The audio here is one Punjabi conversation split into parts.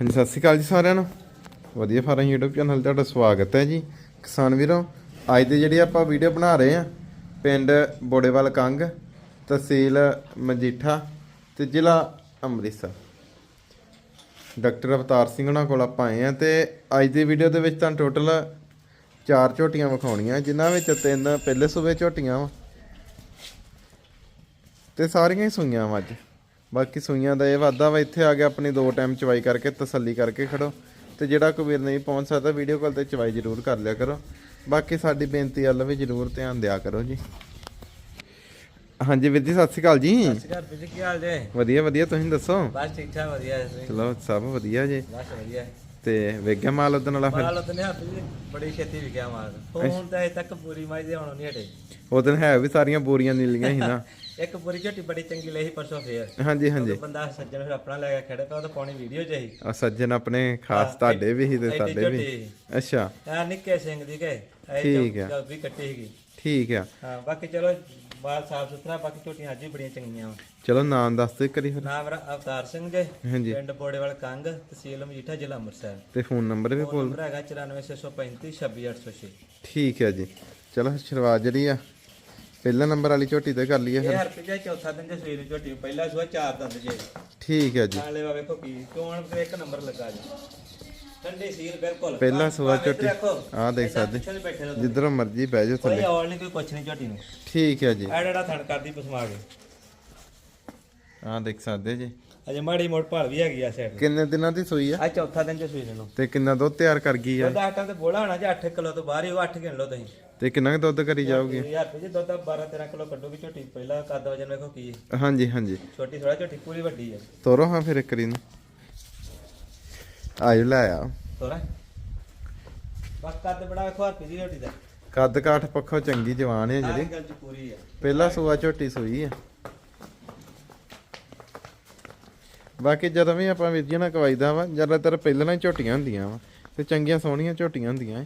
ਹਾਂਜੀ, ਸਤਿ ਸ਼੍ਰੀ ਅਕਾਲ ਜੀ ਸਾਰਿਆਂ ਨੂੰ। ਵਧੀਆ ਫਾਰਮ YouTube ਚੈਨਲ ਤੇ ਤੁਹਾਡਾ ਸਵਾਗਤ ਹੈ ਜੀ। ਕਿਸਾਨ ਵੀਰੋ, ਅੱਜ ਦੀ ਜਿਹੜੀ ਆਪਾਂ ਵੀਡੀਓ ਬਣਾ ਰਹੇ ਆ ਪਿੰਡ ਬੋੜੇਵਾਲ ਕੰਗ, ਤਹਿਸੀਲ ਮਜੀਠਾ ਤੇ ਜ਼ਿਲ੍ਹਾ ਅੰਮ੍ਰਿਤਸਰ। ਡਾਕਟਰ ਅਵਤਾਰ ਸਿੰਘ ਉਹਨਾਂ ਕੋਲ ਆਪਾਂ ਆਏ ਆ ਤੇ ਅੱਜ ਦੀ ਵੀਡੀਓ ਦੇ ਵਿੱਚ ਤੁਹਾਨੂੰ ਟੋਟਲ ਚਾਰ ਝੋਟੀਆਂ ਵਿਖਾਉਣੀਆਂ, ਜਿਨ੍ਹਾਂ ਵਿੱਚ ਤਿੰਨ ਪਹਿਲੇ ਸੂਬੇ ਝੋਟੀਆਂ ਵਾ। ਤੇ ਸਾਰੀਆਂ ਹੀ ਸੂਈਆਂ ਵਾ ਅੱਜ। ਬਾਕੀ ਸੂਈਆਂ ਦਾ ਇਹ ਵਾਧਾ ਵਾ ਇੱਥੇ ਆ ਕੇ ਆਪਣੀ ਦੋ ਟਾਈਮ ਚਵਾਈ ਕਰਕੇ ਤਸੱਲੀ ਕਰਕੇ ਖੜੋ। ਤੇ ਜਿਹੜਾ ਕੋਈ ਵੀਰ ਨਹੀਂ ਪਹੁੰਚ ਸਕਦਾ ਵੀਡੀਓ ਕਾਲ ਤੇ ਚਵਾਈ ਜ਼ਰੂਰ ਕਰ ਲਿਆ ਕਰੋ। ਬਾਕੀ ਸਾਡੀ ਬੇਨਤੀ ਵੱਲ ਵੀ ਜ਼ਰੂਰ ਧਿਆਨ ਦਿਆ ਕਰੋ ਜੀ। ਹਾਂਜੀ ਵੀਰ ਜੀ ਸਤਿ ਸ਼੍ਰੀ ਅਕਾਲ ਜੀ। ਸਤਿ ਸ਼੍ਰੀ ਅਕਾਲ ਵੀਰ ਜੀ ਕੀ ਹਾਲ ਜੇ? ਵਧੀਆ ਵਧੀਆ ਤੁਸੀਂ ਦੱਸੋ? ਬਸ ਠੀਕ ਠਾਕ ਵਧੀਆ ਜੀ। ਚਲੋ ਸਭ ਵਧੀਆ ਜੀ। ਬਸ ਵਧੀਆ। ਤੇ ਵੇਗਿਆ ਮਾਲ ਉਦਣ ਵਾਲਾ ਫਿਰ? ਮਾਲ ਉਹਨੇ ਹੱਥ ਜੀ ਬੜੀ ਛੇਤੀ ਵਿਕਿਆ ਮਾਲ। ਹੁਣ ਤਾਂ ਅਜੇ ਤੱਕ ਪੂਰੀ ਮਾਈ ਦੇ ਹੁਣ ਨਹੀਂ ਹਟੇ। ਉਦਣ ਹੈ ਵੀ ਸਾਰੀਆਂ ਬੋਰੀਆਂ ਨੀਲੀਆਂ ਸੀ ਨਾ। ਇੱਕ ਪੂਰੀ ਝੋਟੀ ਬੜੀ ਚੰਗੀ ਲਈ ਪਰਸੋਂ ਫੇਰ। ਹਾਂਜੀ ਹਾਂਜੀ। ਬੰਦਾ ਸੱਜਣ ਫਿਰ ਆਪਣਾ ਲੈ ਕੇ ਖੜੇ ਤਾਂ ਉਹ ਤਾਂ ਪਾਉਣੀ ਵੀਡੀਓ ਚ ਹੀ ਆ ਸੱਜਣ ਆਪਣੇ ਖਾਸ ਤੁਹਾਡੇ ਵੀ ਸੀ ਤੇ ਸਾਡੇ ਵੀ। ਅੱਛਾ। ਆ ਨਿੱਕੇ ਸਿੰਘ ਦੀ ਕੇ ਠੀਕ ਆ। ਵੀ ਕੱਟੀ ਸੀਗੀ। ਠੀਕ ਆ। ਹਾਂ ਬਾਕੀ ਚਲੋ ਮਾਲ ਸਾਫ਼ ਸੁਥਰਾ ਬਾਕੀ ਝੋਟੀਆਂ ਅੱਜ ਵੀ ਬੜੀਆਂ ਚੰਗੀਆਂ ਚਲੋ ਨਾਮ ਦੱਸ ਦਿਓ ਕਰੀ ਫਿਰ। ਨਾਮ ਮੇਰਾ ਅਵਤਾਰ ਸਿੰਘ ਜੇ ਹਾਂਜੀ। ਪਿੰਡ ਬੋੜੇਵਾਲ ਕੰਗ ਤਹਿਸੀਲ ਮਜੀਠਾ ਜ਼ਿਲ੍ਹਾ ਅੰਮ੍ਰਿਤਸਰ। ਤੇ ਫੋਨ ਨੰਬਰ ਵੀ ਬੋਲ ਨੰਬਰ ਹੈਗਾ 94635 26806 ਠੀਕ ਹੈ ਜੀ। ਚਲੋ ਸ਼ੁਰੂਆਤ ਜਿਹੜੀ ਆ ਪਹਿਲਾ ਨੰਬਰ ਵਾਲੀ ਝੋਟੀ ਤੇ ਕਰ ਲਈਏ ਇਹ ਫਿਰ ਹਰਪੀ ਜੀ ਚੌਥਾ ਦਿਨ ਸਵੇਰ ਝੋਟੀ ਨੂੰ ਪਹਿਲਾ ਸੂਆ ਚਾਰ ਦੰਦ ਜੇ। ਠੀਕ ਹੈ ਜੀ। ਨਾਲੇ ਵਾ ਵੇਖੋ ਕੀ ਚੋਣ ਤੇ ਇੱਕ ਨੰਬਰ ਲੱਗਾ ਜੀ। ਠੰਡੀ ਸੀਲ ਬਿਲਕੁਲ। ਪਹਿਲਾ ਸੂਆ ਝੋਟੀ। ਆਹ ਦੇਖ ਸਕਦੇ। ਨੂੰ ਜਿੱਧਰੋਂ ਮਰਜ਼ੀ ਬਹਿ ਜਾਓ ਕੋਈ ਥੱਲੇ ਔਲ ਨਹੀਂ ਕੋਈ ਕੁਛ ਨਹੀਂ ਝੋਟੀ ਨੂੰ। ਠੀਕ ਹੈ ਜੀ। ਐ ਜਿਹੜਾ ਥਣ ਕਰਦੀ ਪਸਮਾ ਕੇ। ਆਹ ਦੇਖ ਸਕਦੇ ਜੀ। ਅਜੇ ਮਾੜੀ ਮੋੜ ਭਾਲ ਵੀ ਹੈਗੀ ਆ ਸਾਈਡ ਕਿੰਨੇ ਦਿਨਾਂ ਦੀ ਸੂਈ ਆ? ਆ ਚੌਥਾ ਦਿਨ ਜੇ ਸਵੇਰ ਨੂੰ ਤੇ ਕਿੰਨਾ ਦੁੱਧ ਤਿਆਰ ਕਰ ਗਈ ਆ? ਉਹਦਾ ਆਟਾ ਤੇ ਬੋਲਾ ਹੋਣਾ ਜੇ 8 ਕਿਲੋ ਤੋਂ ਬਾਹਰ ਹੀ ਉਹ 8 ਗਿਣ ਲਓ ਤੁਸੀਂ। ਤੇ ਕਿੰਨਾ ਕੁ ਦੁੱਧ ਕਰੀ ਜਾਓਗੇ ਯਾਰ ਰੁਪਏ ਜੀ ਦੁੱਧ 12 13 ਕਿਲੋ ਕੱਢੋਗੀ ਝੋਟੀ ਪਹਿਲਾ ਕੱਦ ਵਜਨ ਵੇਖੋ ਕੀ ਹੈ। ਹਾਂਜੀ ਹਾਂਜੀ। ਛੋਟੀ ਥੋੜਾ ਝੋਟੀ ਪੂਰੀ ਵੱਡੀ ਹੈ। ਤੋਰੋ ਹਾਂ ਫਿਰ ਇੱਕ ਰੀ ਨੂੰ ਆਜੋ ਲੈ ਆ। ਥੋੜਾ ਬਸ ਕੱਦ ਬੜਾ ਵੇਖੋ ਜੀ ਝੋਟੀ ਦਾ। ਕੱਦ ਕਾਠ ਪੱਖੋਂ ਚੰਗੀ ਜਵਾਨ ਹੈ ਸਾਰੀ ਜਿਹੜੀ। ਗੱਲ ਚ ਪੂਰੀ ਹੈ। ਪਹਿਲਾ ਸੂਆ ਝੋਟੀ ਸੂਈ ਆ ਬਾਕੀ ਜਦੋਂ ਵੀ ਆਪਾਂ ਵੀਰ ਜੀ ਨਾਲ ਕਵਾਈਦਾ ਵਾ ਜ਼ਿਆਦਾਤਰ ਪਹਿਲਾਂ ਹੀ ਝੋਟੀਆਂ ਹੁੰਦੀਆਂ ਵਾ ਤੇ ਚੰਗੀਆਂ ਸੋਹਣੀਆਂ ਝੋਟੀਆਂ ਹੁੰਦੀਆਂ ਏ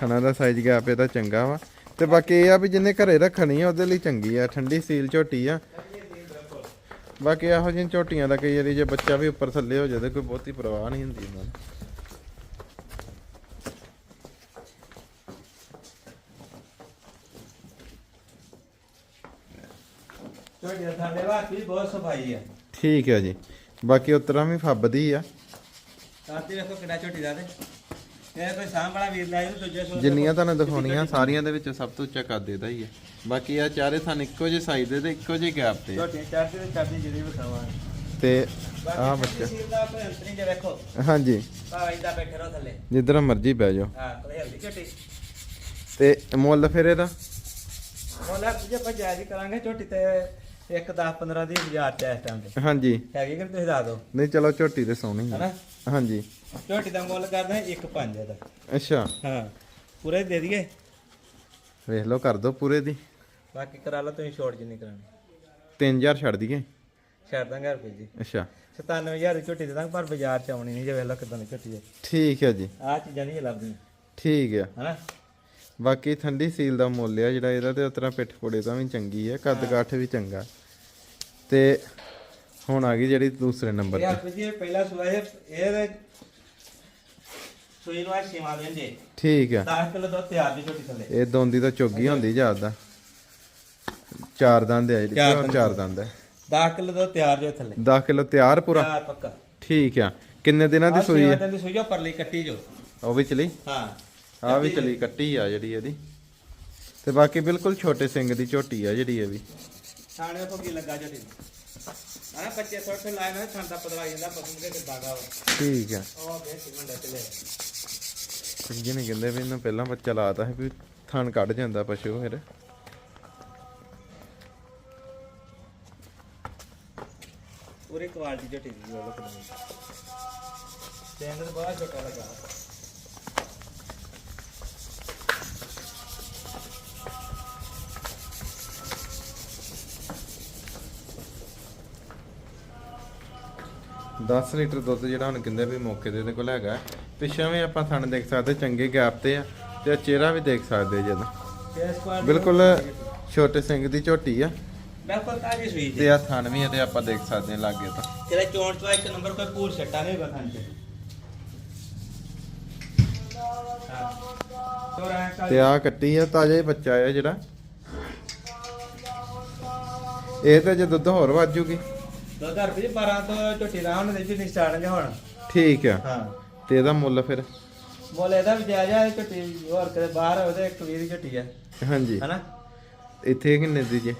ਖਾਣਾ ਦਾ ਸਾਈਜ਼ ਗੈਪ ਇਹਦਾ ਚੰਗਾ ਵਾ। ਤੇ ਬਾਕੀ ਇਹ ਆ ਵੀ ਜਿੰਨੇ ਘਰੇ ਰੱਖਣੀ ਆ ਉਹਦੇ ਲਈ ਚੰਗੀ ਆ। ਠੰਡੀ ਸੀਲ ਝੋਟੀ ਆ। ਬਾਕੀ ਇਹੋ ਜਿਹੀਆਂ ਝੋਟੀਆਂ ਦਾ ਕਈ ਵਾਰੀ ਜੇ ਬੱਚਾ ਵੀ ਉੱਪਰ ਥੱਲੇ ਹੋ ਜਾਵੇ ਕੋਈ ਬਹੁਤੀ ਪਰਵਾਹ ਨਹੀਂ ਹੁੰਦੀ ਇਹਨਾਂ ਨੂੰ ਬਹੁਤ ਸਫ਼ਾਈ ਹੈ ਠੀਕ ਹੈ ਜੀ। ਬਾਕੀ ਉਤਰਾਂ ਵੀ ਫੱਬਦੀ ਆ। ਸਾਥੀ ਵੇਖੋ ਕਿੰਨਾ ਝੋਟੀ ਦਾ ਤੇ। ਇਹ ਕੋਈ ਵਾਲਾ ਵੀਰ ਦੂਜੇ ਜਿੰਨੀਆਂ ਤੁਹਾਨੂੰ ਦਿਖਾਉਣੀਆਂ ਸਾਰੀਆਂ ਦੇ ਵਿੱਚ ਸਭ ਤੋਂ ਉੱਚਾ ਕੱਦ ਇਹਦਾ ਹੀ ਹੈ। ਬਾਕੀ ਆ ਚਾਰੇ ਥਾਨ ਇੱਕੋ ਜਿਹੇ ਸਾਈਜ਼ ਦੇ ਤੇ ਇੱਕੋ ਜਿਹੇ ਗੈਪ ਤੇ ਆ। ਤੇ ਚੜਦੀ ਜਿਹੜੀ ਵਿਖਾਵਾਂ। ਤੇ ਬਾਕੀ ਆ ਬੱਚਾ। ਸੀਲ ਦਾ ਕੋਈ ਅੰਤਰੀ ਜੇ ਵੇਖੋ। ਹਾਂਜੀ। ਆ ਇਦਾਂ ਬੈਠੇ ਰਹੋ ਥੱਲੇ। ਜਿੱਧਰ ਮਰਜ਼ੀ ਬਹਿ ਜਾਓ। ਹਾਂ ਕੋਈ ਹਲਦੀ ਝੋਟੀ। ਤੇ ਮੁੱਲ ਫਿਰ ਇਹਦਾ? ਉਹਨਾਂ ਜੇ ਆਪਾਂ ਜਾਇਜ਼ ਹੀ ਕਰਾਂਗੇ ਝੋਟੀ ਤੇ। ਇੱਕ 10 15 ਦੀ ਬਾਜ਼ਾਰ ਚ ਇਸ ਟਾਈਮ ਤੇ। ਹਾਂਜੀ। ਹੈਗੀ ਕਿ ਤੁਸੀਂ ਦੱਸ ਦਿਓ? ਨਹੀਂ ਚਲੋ ਝੋਟੀ ਤੇ ਸੋਹਣੀ ਹੈ ਹਨਾ? ਹਾਂਜੀ। ਝੋਟੀ ਦਾ ਮੁੱਲ ਕਰਦੇ ਹਾਂ 1.5 ਇਹਦਾ ਅੱਛਾ। ਹਾਂ ਪੂਰੇ ਦੇ ਦਈਏ? ਵੇਖ ਲਓ ਕਰ ਦੋ ਪੂਰੇ ਦੀ। ਬਾਕੀ ਕਰਾ ਲਓ ਤੁਸੀਂ ਛੋੜ ਜਿੰਨੀ ਕਰਾਣੀ 3000 ਛੱਡ ਦਈਏ? ਛੱਡ ਦਾਂਗੇ ਰੁਪਏ ਜੀ। ਅੱਛਾ। 97000 ਦੀ ਝੋਟੀ ਦੇ ਦਾਂਗੇ ਪਰ ਬਾਜ਼ਾਰ ਚ ਆਉਣੀ ਨਹੀਂ ਜੇ ਵੇਖ ਲਓ ਕਿਦਾਂ ਦੀ ਝੋਟੀ ਹੈ। ਠੀਕ ਹੈ ਜੀ। ਆਹ ਚੀਜ਼ਾਂ ਨਹੀਂ ਲੱਭਦੀਆਂ। ਠੀਕ ਆ ਹਨਾ? ਬਾਕੀ ਠੰਡੀ ਸੀਲ ਦਾ ਮੁੱਲ ਆ ਜਿਹੜਾ ਇਹਦਾ ਤੇ ਉਤਰਾ ਪਿੱਠ ਪੋੜੇ ਤਾਂ ਵੀ ਚੰਗੀ ਹੈ ਕੱਦ ਕਾਠ ਵੀ ਚੰਗਾ। ਤੇ ਹੁਣ ਆ ਗਈ ਜਿਹੜੀ ਦੂਸਰੇ ਨੰਬਰ ਇਹ ਤੇ ਜੀ ਇਹ ਪਹਿਲਾ ਸੂਆ ਇਹ ਇਹ ਸੂਈ ਨੂੰ ਆ ਦਿਨ ਜੇ ਠੀਕ ਆ। 10 ਕਿਲੋ ਦੁੱਧ ਤਿਆਰ ਦੀ ਝੋਟੀ ਥੱਲੇ। ਇਹ ਦੋਂਦੀ ਤਾਂ ਚੁੱਗੀ ਹੁੰਦੀ ਜ਼ਿਆਦਾ ਚਾਰ ਦੰਦ ਆ ਜਿਹੜੀ ਚਾਰ। ਚਾਰ ਦੰਦ। ਹੈ 10 ਕਿਲੋ ਦੁੱਧ ਤਿਆਰ ਜੇ ਥੱਲੇ। 10 ਕਿਲੋ ਤਿਆਰ ਪੂਰਾ? ਤਿਆਰ ਪੱਕਾ। ਠੀਕ ਆ। ਕਿੰਨੇ ਦਿਨਾਂ ਦੀ ਸੂਈ ਹੈ ਦਿਨ ਦੀ ਸੂਈ ਆ ਪਰਲੀ ਕੱਟੀ ਜੋ। ਉਹ ਵੀ ਚਲੀ ਹਾਂ ਆ ਵੀ ਚਲੀ ਕੱਟੀ ਆ ਜਿਹੜੀ ਇਹਦੀ। ਤੇ ਬਾਕੀ ਬਿਲਕੁਲ ਛੋਟੇ ਸਿੰਘ ਦੀ ਝੋਟੀ ਆ ਜਿਹੜੀ ਇਹ ਵੀ। ਥਾਣੇ ਕੋ ਕੀ ਲੱਗਾ ਝੋਟੀ ਨੂੰ ਬੱਚੇ ਥੋੜੇ ਲਾਏ ਨਾ ਛਾਂਦਾ ਪਤਲਾ ਜਾਂਦਾ ਪਸੰਦ ਕੇ ਕਿੱਦਾਂ ਦਾ ਵਾ। ਠੀਕ ਆ। ਉਹ ਬੇਸ ਮੁੰਡਾ ਚਲੇ ਚੰਗੇ ਨੇ ਕਹਿੰਦੇ ਵੀ ਇਹਨੂੰ ਪਹਿਲਾਂ ਬੱਚਾ ਲਾਤਾ ਹੈ ਵੀ ਥਣ ਕੱਢ ਜਾਂਦਾ ਪਸ਼ੂ ਫਿਰ। ਪੂਰੀ ਕੁਆਲਿਟੀ ਝੋਟੀ ਦੀ ਉਹ ਲੋਕ ਨੂੰ ਚੈਨਲ ਬਹੁਤ ਛੋਟਾ ਲੱਗਾ। 10 ਲੀਟਰ ਦੁੱਧ ਜਿਹੜਾ ਹੁਣ ਕਹਿੰਦੇ ਵੀ ਮੌਕੇ ਦੇ ਇਹਦੇ ਕੋਲ ਹੈਗਾ। ਪਿਛਾਵੇਂ ਆਪਾਂ ਥਣ ਦੇਖ ਸਕਦੇ ਚੰਗੇ ਗੈਪ ਤੇ ਆ ਤੇ ਚਿਹਰਾ ਵੀ ਦੇਖ ਸਕਦੇ ਜਦੋਂ ਬਿਲਕੁਲ ਛੋਟੇ ਸਿੰਘ ਦੀ ਝੋਟੀ ਆ। ਬਿਲਕੁਲ ਤਾਜੀ ਸੂਈ ਤੇ ਆ ਥਣ ਵੀ ਇਹਦੇ ਆਪਾਂ ਦੇਖ ਸਕਦੇ ਲਾਗੇ ਤਾਂ। ਤੇਰਾ ਚੋਣ ਤੋਂ ਇੱਕ ਨੰਬਰ ਕੋਈ ਪੂਰ ਛੱਟਾ ਨਹੀਂ ਹੋਗਾ ਤੇ ਤੇ ਆ ਕੱਟੀ ਆ ਤਾਜ਼ਾ ਹੀ ਬੱਚਾ ਆ ਜਿਹੜਾ। ਇਹ ਤਾਂ ਜੇ ਦੁੱਧ ਹੋਰ ਵੱਧ ਜੂਗੀ। ਠੀਕ ਆ। ਤੇ ਇਹਦਾ ਮੁੱਲ ਫਿਰ? ਮੁੱਲ ਇਹਦਾ ਵੀ ਜਾਇਜ਼ ਆ ਝੋਟੀ ਹੋਰ ਕਿਤੇ ਬਾਹਰ ਉਹਦੇ ਇੱਕ ਵੀਰ ਝੋਟੀ ਆ। ਹਾਂਜੀ। ਹਨਾ? ਇੱਥੇ ਕਿੰਨੇ ਦੀ ਜੇ?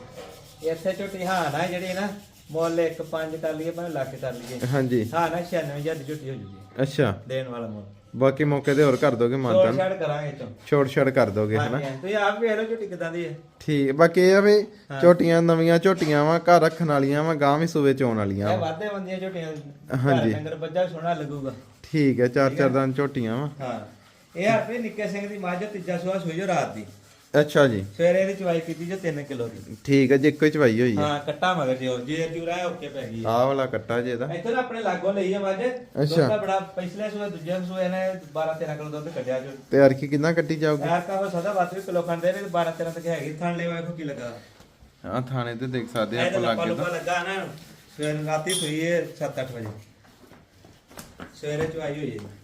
ਇੱਥੇ ਝੋਟੀ ਹਾਂ ਨਾ ਜਿਹੜੀ ਨਾ ਮੁੱਲ 1 ਕਰ ਲਈਏ ਭਾਵੇਂ ਲੱਖ ਕਰ ਲਈਏ। ਹਾਂਜੀ। ਹਾਂ ਨਾ 96000 ਦੀ ਝੋਟੀ ਹੋ ਜੂਗੀ। ਅੱਛਾ। ਦੇਣ ਵਾਲਾ ਮੁੱਲ। ਬਾਕੀ ਮੌਕੇ ਤੇ ਹੋਰ ਕਰ ਦੋਗੇ ਤੋੜ ਮਾਨਤਾਨ ਛੱਡ ਕਰਾਂਗੇ ਚੋਂ ਛੋੜ ਛੜ ਕਰ ਦੋਗੇ ਹਨਾ? ਤੁਸੀਂ ਆਪ ਵੇਖ ਲਓ ਝੋਟੀ ਕਿਦਾਂ ਦੀ ਹੈ। ਠੀਕ ਬਾਕੀ ਇਹ ਆ ਵੀ ਝੋਟੀਆਂ ਨਵੀਆਂ ਝੋਟੀਆਂ ਵਾ ਘਰ ਰੱਖਣ ਵਾਲੀਆਂ ਵਾ ਗਾਂ ਵੀ ਸੂਵੇ ਚੋਣ ਵਾਲੀਆਂ ਇਹ ਵਾ। ਵਾਧੇ ਬੰਦੀਆਂ ਝੋਟੀਆਂ। ਹਾਂਜੀ। ਡੰਗਰ ਬੱਜਾ ਸੋਹਣਾ ਲੱਗੂਗਾ। ਠੀਕ ਹੈ ਚਾਰ ਚਾਰ ਦਿਨ ਝੋਟੀਆਂ ਵਾ। ਹਾਂ। ਇਹ ਹਰਪੇ ਨਿੱਕੇ ਸਿੰਘ ਦੀ ਮੱਝ ਤੀਜਾ ਸੂਆ ਸੂਈ ਜੋ ਰਾਤ ਦੀ। ਅੱਛਾ ਜੀ। ਸਵੇਰੇ ਇਹਦੀ ਚਵਾਈ ਕੀਤੀ ਜੋ 3 ਕਿਲੋ ਦੀ। ਠੀਕ ਹੈ ਜੀ ਇੱਕੋ ਹੀ ਚਵਾਈ ਹੋਈ ਹੈ। ਹਾਂ ਕੱਟਾ ਮਗਰ ਜਿਓ ਜੇ ਜੂਰਾ ਹੈ ਓਕੇ ਪੈ ਗਈ ਆਹ ਵਾਲਾ ਕੱਟਾ ਜੇ ਇਹਦਾ। ਇੱਥੇ ਨਾ ਆਪਣੇ ਲਾਗੋਂ ਲਈ ਹੈ ਮੱਝ। ਦੁੱਧ ਦਾ ਬੜਾ ਪਿਛਲੇ ਸੂਏ ਦੂਜੇ ਸੂਏ ਨੇ 12 13 ਕਿਲੋ ਦੁੱਧ ਕੱਢਿਆ ਜੋ। ਤੇ ਅਰਕੀ ਕਿੰਨਾ ਕੱਟੀ ਜਾਊਗੀ? ਯਾਰ ਕਾ ਸਦਾ ਵੱਧ ਵੀ ਕਿਲੋ ਖਾਂਦੇ ਨੇ 12 13 ਤੱਕ ਹੈਗੀ। ਥਣ ਲੈ ਵੇਖੋ ਕੀ ਲੱਗਾ? ਆ ਥਾਣੇ ਤੇ ਦੇਖ ਸਕਦੇ ਆ ਆਪਾਂ ਲਾਗੇ ਤਾਂ। ਲੱਗਾ ਨਾ। ਸਵੇਰ ਰਾਤੀ ਸੂਈ ਹੈ 7-8 ਵਜੇ। ਸਵੇਰੇ ਚਵਾਈ ਹੋਈ ਹੈ।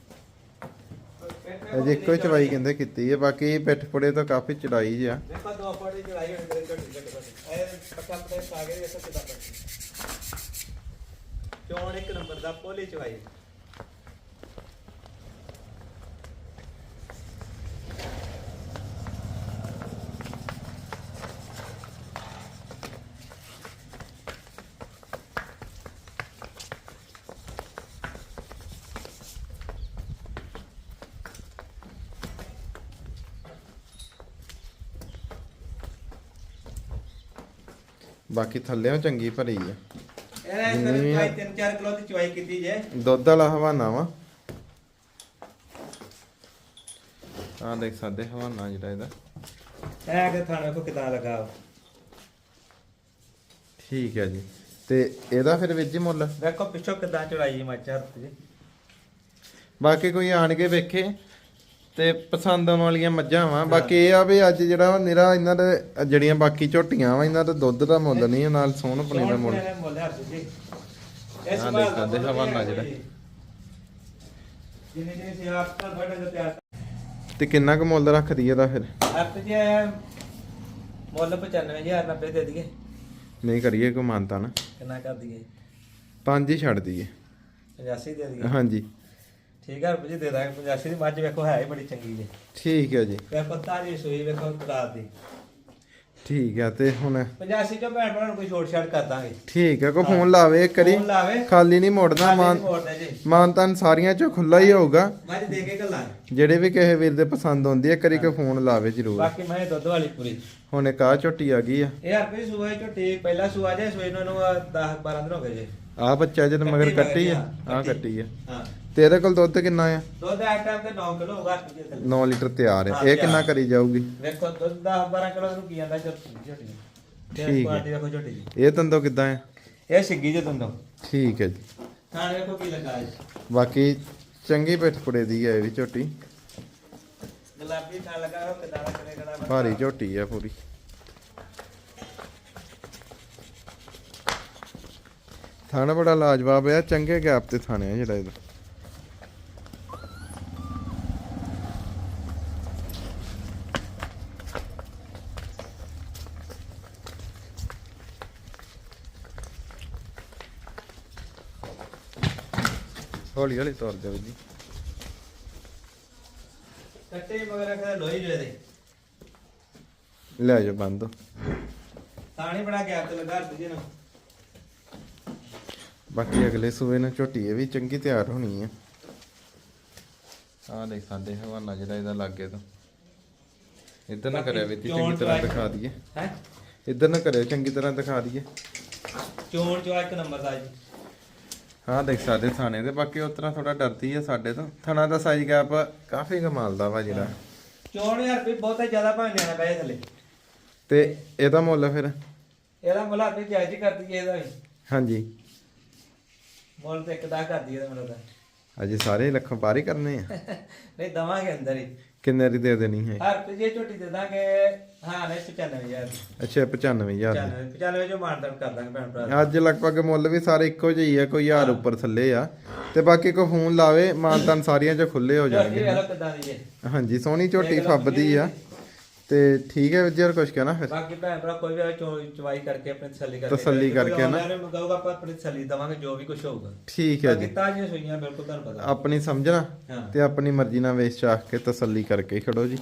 ਅਜੇ ਇੱਕੋ ਹੀ ਚੜਾਈ ਕਹਿੰਦੇ ਕੀਤੀ ਹੈ ਬਾਕੀ ਪਿੱਠ ਪੁੜੇ ਤਾਂ ਕਾਫੀ ਚੜਾਈ ਜਿਆ ਦੇਖੋ ਦੋ ਪੌੜੀ ਚੜਾਈ ਹੋਈ, ਮੇਰੇ ਝੋਟੀ ਝੋਟੀ ਇਹ ਪੱਕਾ ਪੱਕਾ ਪਾ ਕੇ ਦੇਖੋ ਕਿਦਾਂ ਚੋਣ ਇੱਕ ਨੰਬਰ ਦਾ ਪੋਲੀ ਚਵਾਈ। ਬਾਕੀ ਥੱਲੇੋਂ ਚੰਗੀ ਭਰੀ ਆ। ਇਹ ਆ। 3-4 ਕਿਲੋ ਦੀ ਚਵਾਈ ਕੀਤੀ ਜੇ। ਦੁੱਧ ਵਾਲਾ ਹਵਾਨਾ ਵਾ। ਆ ਦੇਖ ਸਕਦੇ ਹਵਾਨਾ ਜਿਹੜਾ ਇਹਦਾ। ਇਹ ਕਿ ਥਾਣੇ ਕੋ ਕਿਦਾਂ ਲਗਾ ਠੀਕ ਹੈ ਜੀ। ਤੇ ਇਹਦਾ ਫਿਰ ਵਿੱਚ ਹੀ ਮੁੱਲ? ਵੇਖੋ ਪਿੱਛੋਂ ਕਿਦਾਂ ਚੜਾਈ ਮੱਛਰ ਜੀ। ਬਾਕੀ ਕੋਈ ਆਣ ਕੇ ਵੇਖੇ। ਤੇ ਪਸੰਦ ਆਉਣ ਵਾਲੀਆਂ ਮੱਝਾਂ ਵਾ। ਬਾਕੀ ਇਹ ਆ ਵੀ ਅੱਜ ਜਿਹੜਾ ਨਿਰਾ ਇਹਨਾਂ ਦੇ ਜਿਹੜੀਆਂ ਬਾਕੀ ਝੋਟੀਆਂ ਵਾ ਇਹਨਾਂ ਦਾ ਦੁੱਧ ਦਾ ਮੁੱਲ ਨਹੀਂ ਨਾਲ ਸੋਹਣ ਪਣੀ ਦਾ ਮੁੱਲ। ਇਸ ਵਾਰ ਹਵਾਨਾ ਜਿਹੜਾ। ਜਿੰਨੇ ਜਿੰਨੇ ਬੜਾ ਤੇ ਕਿੰਨਾ ਕੁ ਮੁੱਲ ਰੱਖਦੀ ਇਹਦਾ ਫਿਰ? ਹੱਥ ਜੇ ਮੁੱਲ 95000 90 ਦੇ ਦਈਏ। ਨਹੀਂ ਕਰੀਏ ਕੋ ਮਾਨਤਾ ਨਾ। ਕਿੰਨਾ ਕਰ ਦਈਏ? ਪੰਜ ਹੀ ਛੱਡ ਦਈਏ। 85 ਦੇ ਦਈਏ। ਹਾਂਜੀ। ਠੀਕ ਹੈ ਰੁਪਏ ਦੇ ਦਾਂਗੇ 85 ਦੀ ਮੱਝ ਵੇਖੋ ਹੈ ਹੀ ਬੜੀ ਚੰਗੀ ਜੇ। ਠੀਕ ਹੈ ਜੀ। ਵੇ ਪੱਤਾ ਦੀ ਸੂਈ ਵੇਖੋ ਰਾਤ ਦੀ। ਠੀਕ ਹੈ ਤੇ ਹੁਣ 85 ਚੋਂ ਭੈਣ ਭਰਾ ਨੂੰ ਕੋਈ ਛੋਟ ਛਾਟ ਕਰ ਦਾਂਗੇ। ਠੀਕ ਹੈ ਕੋ ਫੋਨ ਲਾਵੇ ਇੱਕ ਕਰੀ ਫੋਨ ਲਾਵੇ। ਖਾਲੀ ਨਹੀਂ ਮੋੜਨਾ ਮਾਨ ਜੀ। ਮਾਨਤਾਨ ਸਾਰੀਆਂ ਚੋਂ ਖੁੱਲਾ ਹੀ ਹੋਊਗਾ। ਮੱਝ ਦੇ ਕੇ ਗੱਲਾਂ। ਜਿਹੜੇ ਵੀ ਕਿਸੇ ਵੀਰ ਦੇ ਪਸੰਦ ਆਉਂਦੀ ਹੈ ਕਰੀ ਕੋ ਫੋਨ ਲਾਵੇ ਜ਼ਰੂਰ। ਬਾਕੀ ਮੈਂ ਦੁੱਧ ਵਾਲੀ ਪੂਰੀ। ਹੁਣ ਇੱਕ ਆ ਝੋਟੀ ਆ ਗਈ ਆ। ਇਹ ਹਰਪੇ ਸੂਆ ਝੋਟੀ ਪਹਿਲਾ ਸੂਆ ਜੇ ਸੂਏ ਨੂੰ ਇਹਨੂੰ 10 12 ਦਿਨ ਹੋ ਗਏ ਜੇ। ਆ ਬੱਚਾ ਜਦ ਮਗਰ ਕੱਟੀ ਕੱਟੀ ਆ ਆ। ਕੱਟੀ ਆ। ਹਾਂ। ਤੇ ਇਹਦੇ ਕੋਲ ਦੁੱਧ ਕਿੰਨਾ ਆ? ਦੁੱਧ ਇਸ ਟਾਈਮ ਤੇ 9 ਕਿਲੋ ਹੋਗਾ ਹਰਪੇ ਦੇ ਥੱਲੇ 9 ਲੀਟਰ ਤਿਆਰ ਆ। ਹਾਂ, ਇਹ ਕਿੰਨਾ। ਕਰੀ ਜਾਊਗੀ? ਵੇਖੋ ਦੁੱਧ 10 12 ਕਿਲੋ ਨੂੰ ਕੀ ਜਾਂਦਾ ਝੋਟੀ ਹੈ। ਹੈ ਵੇਖੋ ਝੋਟੀ ਇਹ ਤੰਦੋ ਕਿੱਦਾਂ ਆ? ਇਹ ਸਿੱਗੀ ਜੇ ਤੁੰਦੋ ਠੀਕ ਹੈ ਜੀ। ਥਾਣ ਵੇਖੋ ਕੀ ਲੱਗਾ ਜੀ। ਬਾਕੀ ਚੰਗੀ ਪਿੱਠ ਪੁੜੇ ਦੀ ਆ ਇਹ ਵੀ ਝੋਟੀ। ਗੁਲਾਬੀ ਥਾਣ ਲੱਗਾ ਉਹ ਕਿਦਾਂ ਕਰੇ ਗੜਾ ਭਾਰੀ ਝੋਟੀ ਆ ਪੂਰੀ। ਥਾਣਾ ਬੜਾ ਲਾਜਵਾਬ ਆ ਚੰਗੇ ਗੈਪ ਤੇ ਥਾਣੇ ਆ ਜਿਹੜਾ ਇਹਦਾ। ਹੌਲੀ ਹੌਲੀ ਤੁਰ ਜਾਓ ਜੀ। ਕੱਟੇ ਮਗਰ ਰੱਖਦਾ ਲੋਹੀ ਜੋ ਇਹਦੇ ਲੈ ਜਾ ਬੰਦ। ਥਾਣੀ ਬੜਾ ਗੈਪ ਤੇ ਲੱਗਾ ਹਰਪੇ ਜੀ ਨੂੰ। ਬਾਕੀ ਅਗਲੇ ਸੂਏ ਨੂੰ ਝੋਟੀ ਇਹ ਵੀ ਚੰਗੀ ਤਿਆਰ ਹੋਣੀ ਆ। ਆਹ ਦੇਖ ਸਕਦੇ ਹਵਾਨਾ ਜਿਹੜਾ ਇਹਦਾ ਲੱਗੇ ਤੋਂ। ਇੱਧਰ ਨਾ ਕਰਿਆ ਵੀ ਚੰਗੀ ਤਰ੍ਹਾਂ ਦਿਖਾ ਦਈਏ। ਹੈ? ਇੱਧਰ ਨਾ ਕਰਿਓ ਚੰਗੀ ਤਰ੍ਹਾਂ ਦਿਖਾ ਦਈਏ। ਚੋਣ ਚਵਾ ਇੱਕ ਨੰਬਰ ਦਾ ਜੀ। ਆਹ ਦੇਖ ਸਕਦੇ ਥਾਣੇ ਦੇ ਬਾਕੀ ਉਸ ਤਰ੍ਹਾਂ ਥੋੜਾ ਡਰਦੀ ਆ ਸਾਡੇ ਤੋਂ। ਥਣਾ ਦਾ ਸਾਈਜ਼ ਗੈਪ ਕਾਫੀ ਕਮਾਲ ਦਾ ਵਾ ਜਿਹੜਾ। ਚੋਣ ਯਾਰ ਵੀ ਬਹੁਤਾ ਜ਼ਿਆਦਾ ਭਾਵੇਂ ਨਿਆਣਾ ਪਏ ਥੱਲੇ। ਤੇ ਇਹਦਾ ਮੁੱਲ ਫਿਰ? ਇਹਦਾ ਮੁੱਲ ਆਪੇ ਜਾਇਜ਼ ਹੀ ਕਰਦੀ ਹੈ ਇਹਦਾ ਵੀ। ਹਾਂਜੀ। ਮੁੱਲ ਤੇ ਇੱਕ ਦਾ ਕਰਦੀ ਇਹਦਾ ਮੁੱਲ ਦਾ ਅਜੇ ਸਾਰੇ ਲੱਖਾਂ ਪਾਰ ਹੀ ਕਰਨੇ ਆ। ਨਹੀਂ ਦਵਾਂਗੇ ਅੰਦਰ ਹੀ। ਕਿੰਨੇ ਦੀ ਦੇ ਦੇਣੀ ਹੈ? ਹਰ ਰੁਪਏ ਝੋਟੀ ਦੇ ਦਾਂਗੇ। ਹਾਂ ਨਹੀਂ 95000 ਦੀ। ਅੱਛਾ 95000 ਦੀ। 95 95 ਜੋ ਮਾਨਦਾਨ ਕਰ ਦਾਂਗੇ ਭੈਣ ਭਰਾ। ਅੱਜ ਲਗਭਗ ਮੁੱਲ ਵੀ ਸਾਰੇ ਇੱਕੋ ਜਿਹੇ ਹੀ ਆ ਕੋਈ ਹਜ਼ਾਰ ਉੱਪਰ ਥੱਲੇ ਆ। ਤੇ ਬਾਕੀ ਕੋ ਫੋਨ ਲਾਵੇ ਮਾਨਤਨ ਸਾਰੀਆਂ ਚ ਖੁੱਲੇ ਹੋ ਜਾਣਗੇ ਹਾਂਜੀ ਸੋਹਣੀ ਝੋਟੀ ਫੱਬਦੀ ਆ। ਤੇ ਠੀਕ ਹੈ ਵੀਰ ਕੁਝ ਕਹਿਣਾ ਫਿਰ? ਬਾਕੀ ਭੈਣ ਭਰਾ ਕੋਈ ਵੀ ਚਵਾਈ ਕਰਕੇ ਆਪਣੀ ਤਸੱਲੀ ਕਰਕੇ ਤਸੱਲੀ ਕਰਕੇ ਨਾ। ਨਾ ਮੰਗਾਊਗਾ ਆਪਾਂ ਆਪਣੀ ਤਸੱਲੀ ਦਵਾਂਗੇ ਜੋ ਵੀ ਕੁਝ ਹੋਊਗਾ। ਠੀਕ ਹੈ ਜੀ। ਤਾਜ਼ੀਆਂ ਸੂਈਆਂ ਬਿਲਕੁਲ ਤੁਹਾਨੂੰ ਪਤਾ। ਆਪਣੀ ਸਮਝਣਾ ਤੇ ਆਪਣੀ ਮਰਜ਼ੀ ਨਾਲ ਵੇਚ ਚਾਖ ਕੇ ਤਸੱਲੀ ਕਰਕੇ ਖੜੋ ਜੀ।